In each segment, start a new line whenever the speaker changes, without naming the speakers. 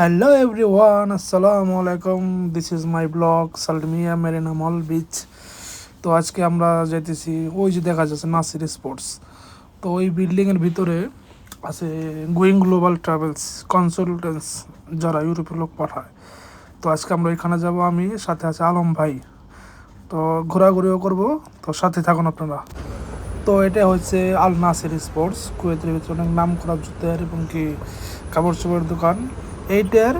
Hello everyone আসসালামু আলাইকুম this is my blog Salmiya Marina mall beach তো আজকে আমরা যাইতেছি, ওই যে দেখা যাচ্ছে নাসির স্পোর্টস তো ওই বিল্ডিংয়ের ভিতরে আছে গোয়িং গ্লোবাল ট্রাভেলস কনসালটেন্স যারা ইউরোপের লোক পাঠায়। তো আজকে আমরা ওইখানে যাব আমি, সাথে আছে আলম ভাই। তো ঘোরাঘুরিও করব, তো সাথে থাকুন আপনারা। তো এটা হচ্ছে আল নাসির স্পোর্টস কুয়েতের ভিতরে অনেক নাম করা জুতের এবং কি কাপড় চোপড়ের দোকান। এইটার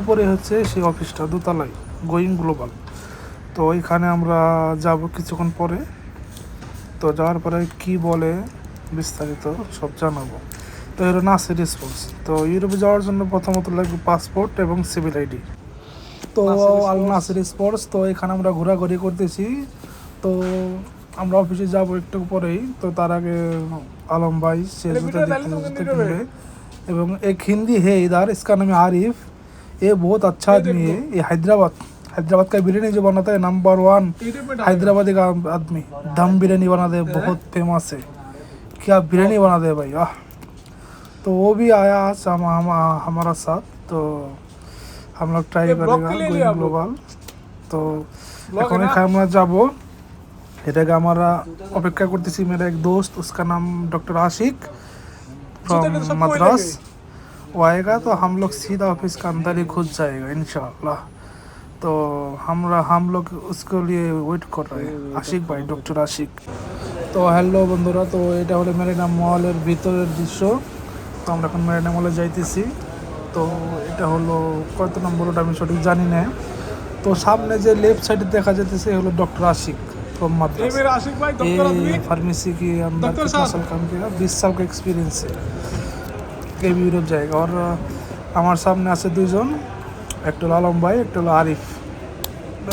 উপরে হচ্ছে সেই অফিসটা দোতলায় গোয়িং গ্লোবাল তো ওইখানে আমরা যাব কিছুক্ষণ পরে। তো যাওয়ার পরে কি বলে বিস্তারিত সব জানাব। তো এর নাসি রেসপন্স তো ইউরোপে যাওয়ার জন্য প্রথমত লাগবে পাসপোর্ট এবং সিভিল আইডি তো আল নাসির রেসপন্স তো এখানে আমরা ঘোরাঘুরি করতেছি। তো আমরা অফিসে যাব একটু পরেই। তো তার আগে আলম ভাই সে দেখতে एवं एक हिंदी है इधर इसका नाम है आरिफ ये बहुत अच्छा आदमी है ये हैदराबाद हैदराबाद का बिरयानी जो बनाता है नंबर वन हैदराबादी का आदमी दम बिरयानी बनाते हैं बहुत फेमस है क्या बिरयानी बनाते हैं भाई आह तो वो भी आया आज हम, हम, हमारा साथ तो हम लोग ट्राई करेगा गोइंग ग्लोबल तो এখন এখানে আমরা যাবো এটাকে আমরা অপেক্ষা করতেছি মেরা এক दोस्त उसका नाम डॉक्टर आशिक फ्रॉम मद्रास वो आएगा तो हम लोग सीधा ऑफिस का अंदर ही घुस जाएगा इंशाल्लाह तो আমরা हम लोग उसके लिए ওয়েট कर रहे हैं আশিক ভাই ডক্টর আশিক তো হ্যালো বন্ধুরা তো এটা হলো মেরিনা মলের ভিতরের দৃশ্য তো আমরা এখন মেরিনা মলে যাইতেছি তো এটা হলো কত নম্বর ওটা আমি সঠিক জানি না তো সামনে যে লেফট সাইডে দেখা যাইতেছে হলো डॉक्टर आशिक फ्रॉम
ये
मद्रास
मेरा आशिक भाई डॉक्टर आदमी
ये फार्मेसी के अंदर
डॉक्टर
कितना
साहब।
साल काम किया बीस साल का एक्सपीरियंस है ये भी यूरोप जाएगा और আমার সামনে আছে দুইজন একটা হলো আলম ভাই একটা হলো আরিফ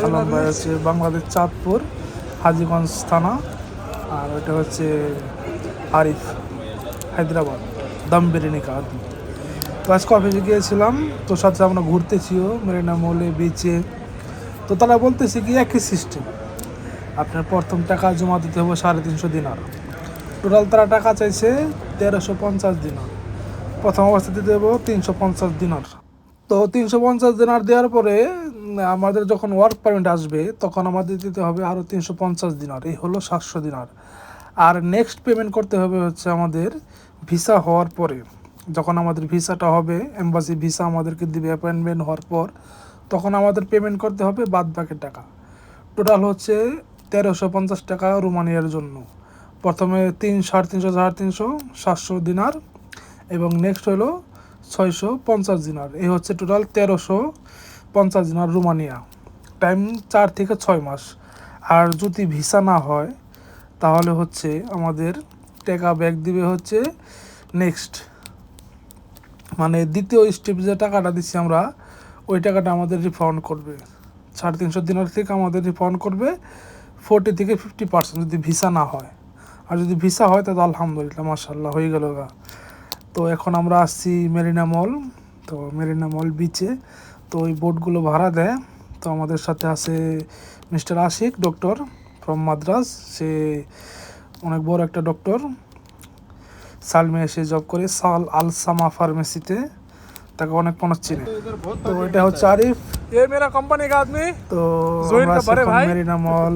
আলম ভাই হচ্ছে বাংলাদেশ চাঁদপুর হাজিগঞ্জ থানা আর ওইটা হচ্ছে আরিফ হায়দ্রাবাদ দম বিরিয়ানি কা আদমি তো আজকে অফিসে গিয়েছিলাম তো সাথে আমরা ঘুরতেছিও মেরিনা মলে বিচে তো তারা বলতেছে কি একই সিস্টেম আপনার প্রথম টাকা জমা দিতে হবে সাড়ে তিনশো দিনার। টোটাল তারা টাকা চাইছে তেরোশো পঞ্চাশ দিনার। প্রথম অবস্থা দিতে হবে তিনশো পঞ্চাশ দিনার। তো তিনশো পঞ্চাশ দিনার দেওয়ার পরে আমাদের যখন ওয়ার্ক পারমিট আসবে, তখন আমাদের দিতে হবে আরও তিনশো পঞ্চাশ দিনার। এই হলো সাতশো দিনার। আর নেক্সট পেমেন্ট করতে হবে হচ্ছে আমাদের ভিসা হওয়ার পরে। যখন আমাদের ভিসাটা হবে এম্বাসি ভিসা আমাদেরকে দিবে অ্যাপয়েন্টমেন্ট হওয়ার পর, তখন আমাদের পেমেন্ট করতে হবে বাদ বাকি টাকা। টোটাল হচ্ছে তেরোশো পঞ্চাশ টাকা রোমানিয়ার জন্য। প্রথমে তিন, সাড়ে তিনশো সাড়ে তিনশো, সাতশো দিনার এবং নেক্সট হলো ছয়শো পঞ্চাশ দিনার। এই হচ্ছে টোটাল তেরোশো পঞ্চাশ দিনার রোমানিয়া। টাইম চার থেকে ছয় মাস। আর যদি ভিসা না হয়, তাহলে হচ্ছে আমাদের টাকা ব্যাক দিবে হচ্ছে নেক্সট। মানে দ্বিতীয় স্টেপ যে টাকাটা দিচ্ছি আমরা, ওই টাকাটা আমাদের রিফান্ড করবে। সাড়ে তিনশো দিনের থেকে আমাদের রিফান্ড করবে। ফোরটি থেকে ফিফটি পার্সেন্ট যদি ভিসা না হয়। আর যদি ভিসা হয় তাহলে আলহামদুলিল্লাহ মাসাল্লাহ হয়ে গেল গা। তো এখন আমরা আসছি মেরিনা মল তো মেরিনা মল বিচে তো ওই বোটগুলো ভাড়া দেয়। তো আমাদের সাথে আছে mister Ashiq doctor from Madras সে অনেক বড় একটা ডক্টর সালমে এসে জব করে সাল আলসামা ফার্মেসিতে তাকে অনেক
মনে হচ্ছে
তো এটা হচ্ছে আরিফ। এ
মেরা
কোম্পানি
কা
আদমি।
তো
মেরিনা মল।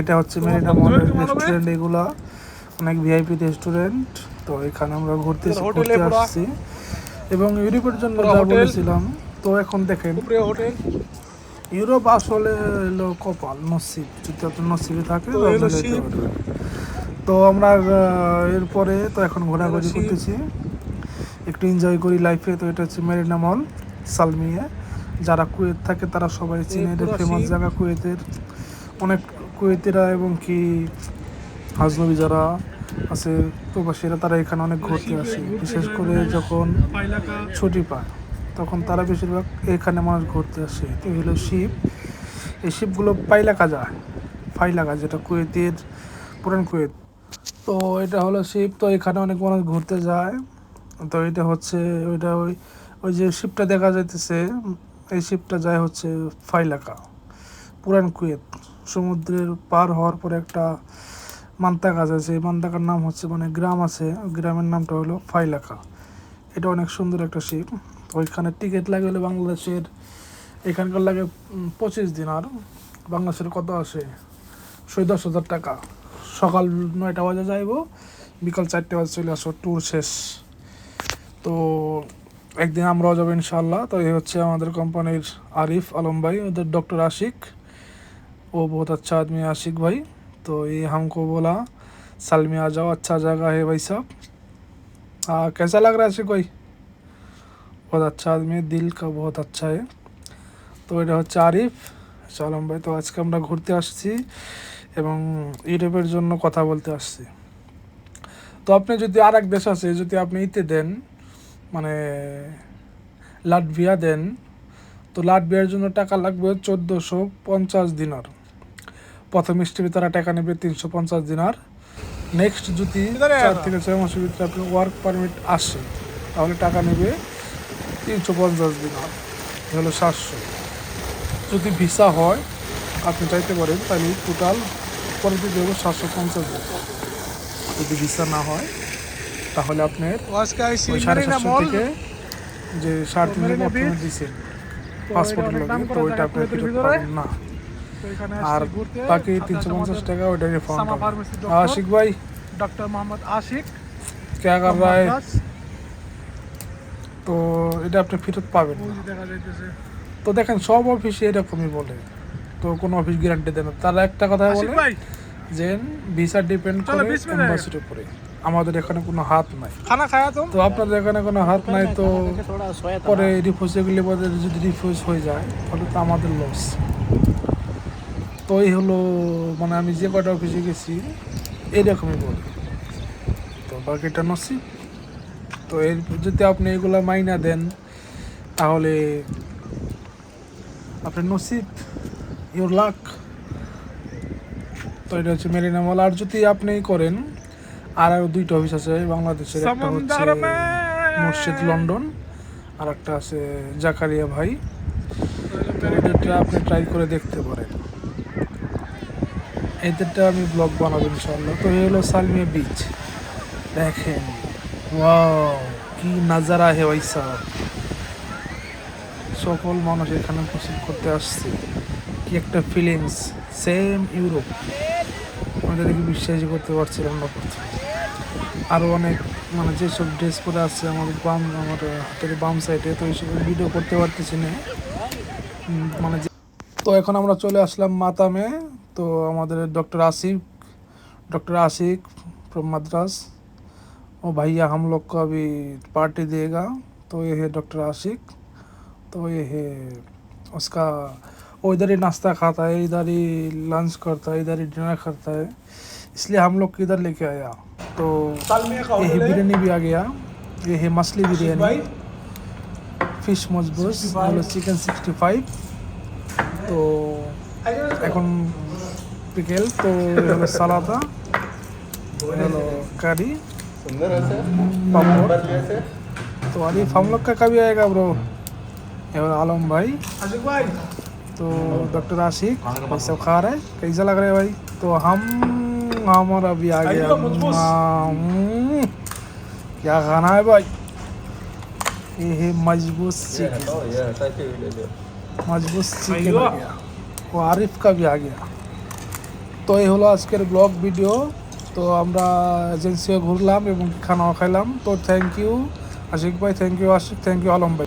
এটা হচ্ছে মেরিনা
মডেল
রেস্টুরেন্ট এগুলো। অনেক ভিআইপি রেস্টুরেন্ট তো এখানে আমরা ঘুরতে ঘুরতে আসছি। এবং ইউরোপের জন্য যা বলেছিলাম তো এখন দেখেন ইউরোপ আসলে হলো কপাল নসিব। যদি আপনার নসিবে থাকে
তো
আমরা এরপরে তো এখন ঘোরাঘুরি করতেছি। একটু এনজয় করি লাইফে তো এটা হচ্ছে মেরিনা মল সালমিয়া। যারা কুয়েত থাকে তারা সবাই চিনে এটা ফেমাস জায়গা কুয়েতের। অনেক কুয়েতিরা এবং কি হাজনবী যারা আছে, প্রবাসীরা, তারা এখানে অনেক ঘুরতে আসে। বিশেষ করে যখন ছুটি পায়, তখন তারা বেশিরভাগ এখানে মানুষ ঘুরতে আসে। তো হলো শিব। এই শিবগুলো পাইলাকা যায়। ফাইলাকা যেটা কুয়েতের পুরান কুয়েত। তো এটা হলো শিব। তো এখানে অনেক মানুষ ঘুরতে যায়। তো এটা হচ্ছে, ওইটা ওই ওই যে শিপটা দেখা যাইতেছে, এই শিবটা যায় হচ্ছে ফাইলাকা পুরান কুয়েত। সমুদ্রের পার হওয়ার পরে একটা মান্তা গাছ আছে। এই মান্তাকার নাম হচ্ছে মানে গ্রাম আছে। গ্রামের নামটা হলো ফাইলাকা। এটা অনেক সুন্দর একটা শিপ। ওইখানে টিকিট লাগে হলে বাংলাদেশের এখানকার লাগে পঁচিশ দিন আর বাংলাদেশের কত আসে? ছয় দশ হাজার টাকা। সকাল নয়টা বাজে যাইব, বিকাল চারটে বাজে চলে আসব ট্যুর শেষ। তো একদিন আমরাও যাব ইনশাল্লাহ তো এই হচ্ছে আমাদের কোম্পানির আরিফ আলম ভাই, ওদের ডক্টর আশিক। वो बहुत अच्छा आदमी है आशिक भाई तो ये हमको बोला साल में आ जाओ अच्छा जगह है भाई साहब हाँ कैसा लग रहा है आशिक भाई बहुत अच्छा आदमी है दिल का बहुत अच्छा है তো এটা হচ্ছে আরিফ সালাম ভাই তো আজকে আমরা ঘুরতে আসছি এবং ইউরোপের জন্য কথা বলতে আসছি তো আপনি যদি আর এক দেশ আছে যদি আপনি ইতে দেন মানে লাটভিয়া দেন তো লাটভিয়ার জন্য টাকা লাগবে চোদ্দোশো পঞ্চাশ দিনার প্রথম স্টেপে তারা টাকা নেবে তিনশো পঞ্চাশ দিনার। নেক্সট যদি চার থেকে ছয় মাসের ভিতরে আপনি ওয়ার্ক পারমিট আসে তাহলে টাকা নেবে তিনশো পঞ্চাশ দিনার হলো সাতশো। যদি ভিসা হয় আপনি চাইতে পারেন তাহলে টোটাল পরবর্তী দেবো সাতশো পঞ্চাশ দিন। যদি ভিসা না হয় তাহলে আপনার সাড়ে সাতশো থেকে যে সাড়ে তিন
দিন
দিচ্ছেন পাসপোর্ট
লাগবে
তো ওইটা আপনি না। আর বাকি তিনশো পঞ্চাশ টাকা ওইটা
আশিক
ভাই। ডক্টর মোহাম্মদ আশিক।
কর
তো এটা আপনি ফেরত পাবেন তো দেখেন সব অফিসে এরকমই বলে। তো কোনো অফিস গ্যারান্টি দেয় না। তারা একটা কথা বলে যে ভিসা ডিপেন্ড করে এম্বাসির উপরে আমাদের এখানে কোনো হাত নাই।
খানা খায় তো
তো আপনাদের এখানে কোনো হাত নাই তো পরে রিফিউজ এগুলি যদি রিফিউজ হয়ে যায় তাহলে তো আমাদের লস তো এই হলো মানে আমি যে কটা অফিসে গেছি এইরকমই বলে। তো বাকিটা নসিব। তো এর যদি আপনি এগুলা মাইনা দেন তাহলে আপনার নসিব ইউর লাক তো এটা হচ্ছে মেরিনা মল। আর যদি আপনি করেন আর আরও দুইটা অফিস আছে বাংলাদেশের একটা হচ্ছে মুর্শিদ লন্ডন আর একটা আছে জাকারিয়া ভাই। তো এদেরটা আপনি ট্রাই করে দেখতে পারেন। এদেরটা আমি ব্লগ বানাবো ইনশাল্লাহ তো এই হলো সালমিয়া বিচ দেখেন। ওয়াও কি নাজারা হে সাহেব সকল মানুষ এখানে পছন্দ করতে আসছে। কি একটা ফিলিংস সেম ইউরোপ আমাদের দেখে বিশ্বাসই করতে পারছিলাম না প্রথমে। আরও অনেক মানে যেসব ড্রেস পরে আসছে আমার বাম, আমার হাতের বাম সাইডে তো এইসব ভিডিও করতে পারতেছি না। মানে তো এখন আমরা চলে আসলাম মাতামে। तो हमारे doctor Asif doctor Ashiq from Madras और भैया हम लोग को अभी पार्टी देगा तो ये है डॉक्टर आशिक तो ये है उसका वो इधर ही नाश्ता खाता है इधर ही लंच करता है इधर ही डिनर करता है इसलिए हम लोग इधर लेके आया तो ये है बिरयानी भी आ गया ये है मछली बिरयानी फ़िश
मज़बूत
चिकन सिक्सटी फाइव तो তো पिकल तो हमें था हेलो करी
सुंदर है
तो अभी हम लोग का कभी आएगा ब्रो एवं आलम भाई
आशिक भाई
तो डॉक्टर आशिक ये सब खा रहे कैसा लग रहा है भाई तो हम हम अभी आ गया क्या खाना है भाई ये है मज़बूत चिकन
मज़बूत चिकन आ वो
आरिफ का
भी
आ गया তো এই হলো আজকের ব্লগ ভিডিও তো আমরা এজেন্সিও ঘুরলাম এবং খানাও খাইলাম। তো থ্যাংক ইউ আশিক ভাই thank you Ashiq thank you Alam ভাই।